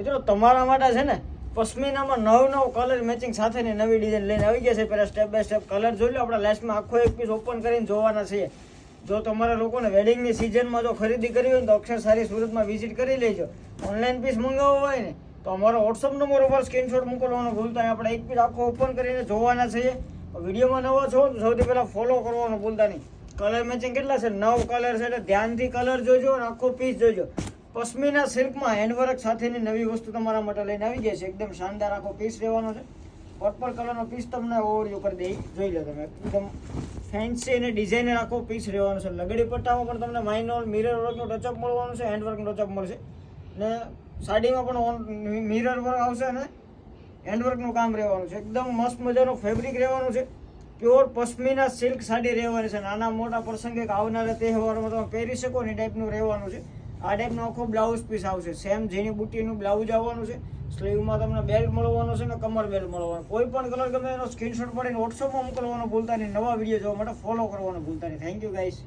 મિત્રો તમારા માટે છે ને, પશ્મિનામાં નવ નવ કલર મેચિંગ સાથેની નવી ડિઝાઇન લઈને આવી ગયા છે. પહેલાં સ્ટેપ બાય સ્ટેપ કલર જોઈ લો, આપણા લાસ્ટમાં આખો એક પીસ ઓપન કરીને જોવાના છે જો તમારા લોકોને વેડિંગની સિઝનમાં જો ખરીદી કરવી હોય તો અક્ષર સારી સુરતમાં વિઝિટ કરી લેજો. ઓનલાઈન પીસ મંગાવવો હોય ને, તો અમારો વોટ્સઅપ નંબર ઉપર સ્ક્રીનશોટ મોકલવાનો ભૂલતા નહીં. આપણે એક પીસ આખો ઓપન કરીને જોવાના છીએ. વિડીયોમાં નવા છો તો સૌથી પહેલાં ફોલો કરવાનું ભૂલતા નહીં. કલર મેચિંગ કેટલા છે? નવ કલર છે એટલે ધ્યાનથી કલર જોજો અને આખો પીસ જોજો. પશ્મિના સિલ્કમાં હેન્ડવર્ક સાથેની નવી વસ્તુ તમારા માટે લઈને આવી જાય છે. એકદમ શાનદાર આખો પીસ રહેવાનો છે. પર્પલ કલરનો પીસ તમને ઓવરવ્યૂ કરી દઈ. જોઈ લો તમે, એકદમ ફેન્સી અને ડિઝાઇનર આખો પીસ રહેવાનો છે. લગડી પટ્ટામાં પણ તમને માઇનોલ મિરર વર્કનો ટચઅપ મળવાનું છે હેન્ડવર્કનો ટચઅપ મળશે. ને સાડીમાં પણ મિરર વર્ક આવશે અને હેન્ડવર્કનું કામ રહેવાનું છે. એકદમ મસ્ત મજાનું ફેબ્રિક રહેવાનું છે. પ્યોર પશ્મિના સિલ્ક સાડી રહેવાની છે. નાના મોટા પ્રસંગે આવનારા તહેવારોમાં તમે પહેરી શકો ને ટાઈપનું રહેવાનું છે. આ ટાઈપનો આખો બ્લાઉઝ પીસ આવશે. સેમ ઝીણી બુટીનું બ્લાઉઝ આવવાનું છે. સ્લીવમાં તમને બેલ્ટ મળવાનો છે ને કમર બેલ્ટ મળવાનો. કોઈ પણ કલર ગમે એનો સ્ક્રીનશોટ પડીને વોટ્સઅપમાં મોકલવાનો ભૂલતા નહીં. નવા વીડિયો જોવા માટે ફોલો કરવાનું ભૂલતા નહીં. Thank you guys